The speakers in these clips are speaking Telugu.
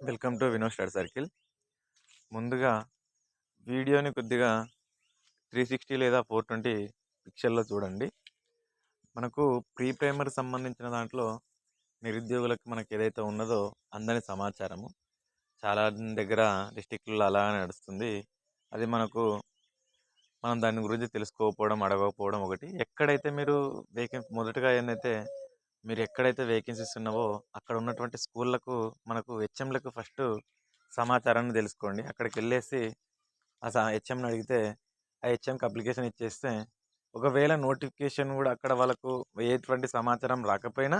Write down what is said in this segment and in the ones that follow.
వెల్కమ్ టు వినో స్టార్ సర్కిల్. ముందుగా వీడియోని కొద్దిగా త్రీ సిక్స్టీ లేదా ఫోర్ ట్వంటీ పిక్చర్లో చూడండి. మనకు ప్రీ ప్రైమరీ సంబంధించిన దాంట్లో నిరుద్యోగులకు మనకి ఏదైతే ఉన్నదో అందని సమాచారము. చాలా దగ్గర డిస్టిక్లలో అలాగే నడుస్తుంది. అది మనకు మనం దాని గురించి తెలుసుకోకపోవడం అడగకపోవడం ఒకటి. ఎక్కడైతే మీరు వేకెన్సీ మొదటగా ఏంటంటే మీరు ఎక్కడైతే వేకెన్సీస్ ఉన్నావో అక్కడ ఉన్నటువంటి స్కూళ్ళకు మనకు హెచ్ఎంలకు ఫస్ట్ సమాచారాన్ని తెలుసుకోండి. అక్కడికి వెళ్ళేసి ఆ హెచ్ఎంని అడిగితే ఆ హెచ్ఎంకి అప్లికేషన్ ఇచ్చేస్తే ఒకవేళ నోటిఫికేషన్ కూడా అక్కడ వాళ్ళకు ఎటువంటి సమాచారం రాకపోయినా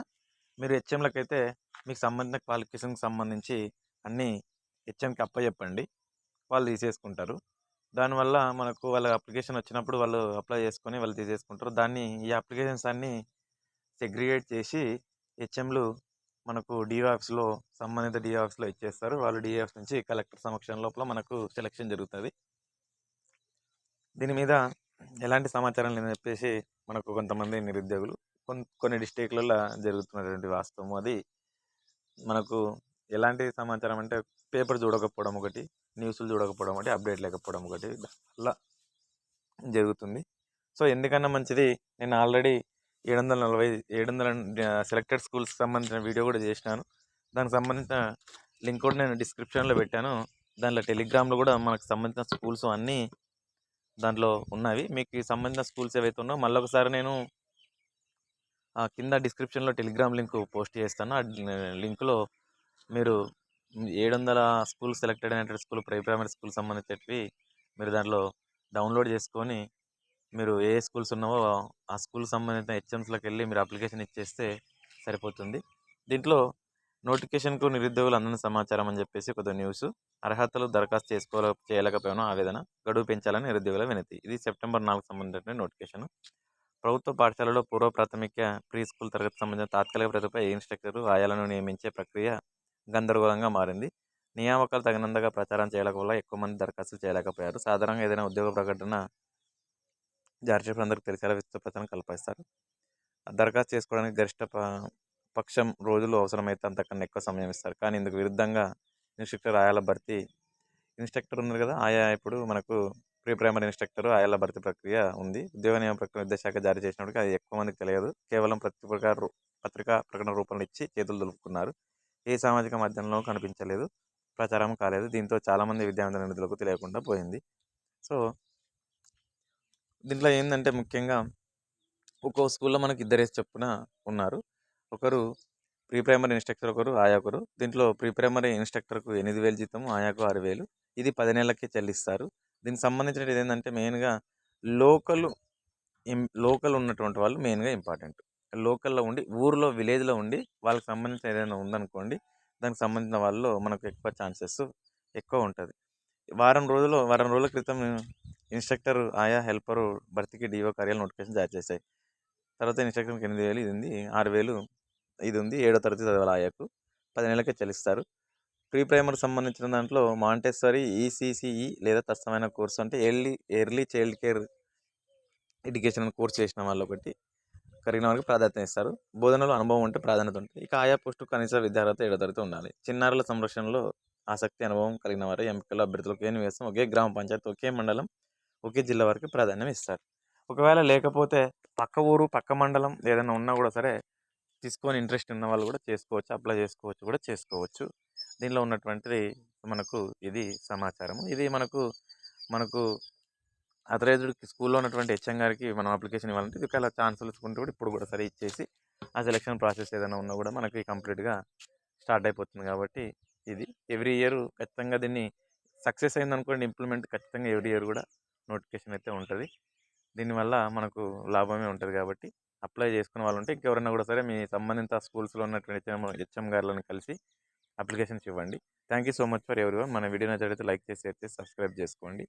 మీరు హెచ్ఎంలకు అయితే మీకు సంబంధించిన క్వాలిఫికేషన్కి సంబంధించి అన్నీ హెచ్ఎంకి అప్పచెప్పండి వాళ్ళు తీసేసుకుంటారు. దానివల్ల మనకు వాళ్ళ అప్లికేషన్ వచ్చినప్పుడు వాళ్ళు అప్లై చేసుకొని వాళ్ళు తీసేసుకుంటారు. దాన్ని ఈ అప్లికేషన్స్ అన్నీ సెగ్రిగేట్ చేసి హెచ్ఎంలు మనకు డిఆఫ్స్లో సంబంధిత డిఆఫ్స్లో ఇచ్చేస్తారు. వాళ్ళు డిఆఫ్స్ నుంచి కలెక్టర్ సమక్షం లోపల మనకు సెలక్షన్ జరుగుతుంది. దీని మీద ఎలాంటి సమాచారం లేదని చెప్పేసి మనకు కొంతమంది నిరుద్యోగులు కొన్ని కొన్ని డిస్టిక్లలో జరుగుతున్నటువంటి వాస్తవం అది. మనకు ఎలాంటి సమాచారం అంటే పేపర్ చూడకపోవడం ఒకటి న్యూస్లు చూడకపోవడం ఒకటి అప్డేట్ లేకపోవడం ఒకటి అలా జరుగుతుంది. సో ఎందుకన్నా మంచిది నేను ఆల్రెడీ ఏడు వందల నలభై ఏడు వందల సెలెక్టెడ్ స్కూల్స్కి సంబంధించిన వీడియో కూడా చేసినాను. దానికి సంబంధించిన లింక్ కూడా నేను డిస్క్రిప్షన్లో పెట్టాను. దాంట్లో టెలిగ్రామ్లో కూడా మనకు సంబంధించిన స్కూల్స్ అన్నీ దాంట్లో ఉన్నవి. మీకు సంబంధించిన స్కూల్స్ ఏవైతే ఉన్నాయో మళ్ళీ ఒకసారి నేను కింద డిస్క్రిప్షన్లో టెలిగ్రామ్ లింక్ పోస్ట్ చేస్తాను. ఆ లింక్లో మీరు ఏడు వందల స్కూల్ సెలెక్టెడ్ అయినటువంటి స్కూల్ ప్రీ ప్రైమరీ స్కూల్ సంబంధించేటివి మీరు దాంట్లో డౌన్లోడ్ చేసుకొని మీరు ఏ స్కూల్స్ ఉన్నావో ఆ స్కూల్ సంబంధించిన హెచ్ఎంస్లోకి వెళ్ళి మీరు అప్లికేషన్ ఇచ్చేస్తే సరిపోతుంది. దీంట్లో నోటిఫికేషన్కు నిరుద్యోగులు అందిన సమాచారం అని చెప్పేసి కొద్ది న్యూస్. అర్హతలు దరఖాస్తు చేసుకోలే చేయలేకపోయినా ఆవేదన గడువు పెంచాలని నిరుద్యోగుల వినతి. ఇది సెప్టెంబర్ నాలుగు సంబంధించిన నోటిఫికేషన్. ప్రభుత్వ పాఠశాలలో పూర్వ ప్రాథమిక ప్రీ స్కూల్ తరగతి సంబంధించిన తాత్కాలిక ప్రతిపై ఇన్స్ట్రక్టర్ ఆయాలను నియమించే ప్రక్రియ గందరగోళంగా మారింది. నియామకాలు తగినంతగా ప్రచారం చేయలేక ఎక్కువ మంది దరఖాస్తులు చేయలేకపోయారు. సాధారణంగా ఏదైనా ఉద్యోగ ప్రకటన జారీ చేసిన అందరికి తెలిసేలా విస్తృత ప్రచారం కల్పిస్తారు దరఖాస్తు చేసుకోవడానికి గరిష్ట పక్షం రోజులు అవసరమైతే అంతకన్నా ఎక్కువ సమయం ఇస్తారు. కానీ ఇందుకు విరుద్ధంగా ఇన్స్ట్రక్టర్ ఆయాల భర్తీ ఇన్స్ట్రక్టర్ ఉన్నారు కదా ఆయా ఇప్పుడు మనకు ప్రీ ప్రైమరీ ఇన్స్ట్రక్టర్ ఆయాల భర్తీ ప్రక్రియ ఉంది. ఉద్యోగ నియమ ప్రక్రియ విద్యాశాఖ జారీ చేసినప్పుడు అది ఎక్కువ మందికి తెలియదు. కేవలం పత్రికా పత్రికా ప్రకటన రూపంలో ఇచ్చి చేతులు దులుపుకున్నారు. ఏ సామాజిక మాధ్యమంలో కనిపించలేదు. ప్రచారం కాలేదు. దీంతో చాలామంది విద్యావంతుల నిధులకు తెలియకుండా పోయింది. సో దీంట్లో ఏంటంటే ముఖ్యంగా ఒక్కో స్కూల్లో మనకి ఇద్దరేసి చొప్పున ఉన్నారు. ఒకరు ప్రీ ప్రైమరీ ఇన్స్ట్రక్టర్ ఒకరు ఆయా ఒకరు. దీంట్లో ప్రీ ప్రైమరీ ఇన్స్ట్రక్టర్కు ఎనిమిది వేలు జీతం ఆయాకు ఆరు వేలు. ఇది పది నెలలకే చెల్లిస్తారు. దీనికి సంబంధించినది ఏంటంటే మెయిన్గా లోకల్ లోకల్ ఉన్నటువంటి వాళ్ళు మెయిన్గా ఇంపార్టెంట్. లోకల్లో ఉండి ఊరిలో విలేజ్లో ఉండి వాళ్ళకి సంబంధించిన ఏదైనా ఉందనుకోండి దానికి సంబంధించిన వాళ్ళు మనకు ఎక్కువ ఛాన్సెస్ ఎక్కువ ఉంటుంది. వారం రోజులు వారం రోజుల క్రితం ఇన్స్ట్రక్టర్ ఆయా హెల్పరు భర్తీకి డిఓ కార్యాలయం నోటిఫికేషన్ జారీ చేశాయి. తర్వాత ఇన్స్ట్రక్టర్కి ఎనిమిది వేలు ఇది ఉంది ఆరు వేలు ఇది ఉంది ఏడో తరగతి చదవాలి ఆయాకు. పది నెలలకే చెల్లిస్తారు. ప్రీ ప్రైమరీ సంబంధించిన దాంట్లో మాంటెసరీ ఈసీసీఈ లేదా తత్సమైన కోర్సు అంటే early early child care education course చేసిన వాళ్ళు ఒకటి కలిగిన వారికి ప్రాధాన్యత ఇస్తారు. బోధనలో అనుభవం ఉంటే ప్రాధాన్యత ఉంటుంది. ఇక ఆయా పోస్టు కనీస విద్యార్హత ఏడో తరగతి ఉండాలి. చిన్నారుల సంరక్షణలో ఆసక్తి అనుభవం కలిగిన వారు ఎంపికల అభ్యర్థులకు ఏ నివేశం ఒకే గ్రామ పంచాయతీ ఒకే మండలం ఒకే జిల్లా వరకు ప్రాధాన్యం ఇస్తారు. ఒకవేళ లేకపోతే పక్క ఊరు పక్క మండలం ఏదైనా ఉన్నా కూడా సరే తీసుకొని ఇంట్రెస్ట్ ఉన్న వాళ్ళు కూడా చేసుకోవచ్చు అప్లై చేసుకోవచ్చు కూడా చేసుకోవచ్చు. దీనిలో ఉన్నటువంటిది మనకు ఇది సమాచారం ఇది మనకు మనకు అథరైజ్డ్ స్కూల్లో ఉన్నటువంటి హెచ్ఎం గారికి మనం అప్లికేషన్ ఇవ్వాలంటే ఇది అలా ఛాన్సులు ఇచ్చుకుంటే కూడా ఇప్పుడు కూడా సరే ఇచ్చేసి ఆ సెలక్షన్ ప్రాసెస్ ఏదైనా ఉన్నా కూడా మనకి కంప్లీట్గా స్టార్ట్ అయిపోతుంది కాబట్టి ఇది ఎవ్రీ ఇయర్ ఖచ్చితంగా దీన్ని సక్సెస్ అయిందనుకోండి ఇంప్లిమెంట్ ఖచ్చితంగా ఎవ్రీ ఇయర్ కూడా నోటిఫికేషన్ అయితే ఉంటుంది దీనివల్ల మనకు లాభమే ఉంటుంది కాబట్టి అప్లై చేసుకునే వాళ్ళు ఉంటే ఇంకెవరైనా కూడా సరే మీ సంబంధిత స్కూల్స్లో ఉన్నటువంటి హెచ్ఎం గారులను కలిసి అప్లికేషన్స్ ఇవ్వండి. Thank you so much for ఎవరి మన వీడియో నచ్చినట్లయితే లైక్ చేసి షేర్ చేసి సబ్స్క్రైబ్ చేసుకోండి.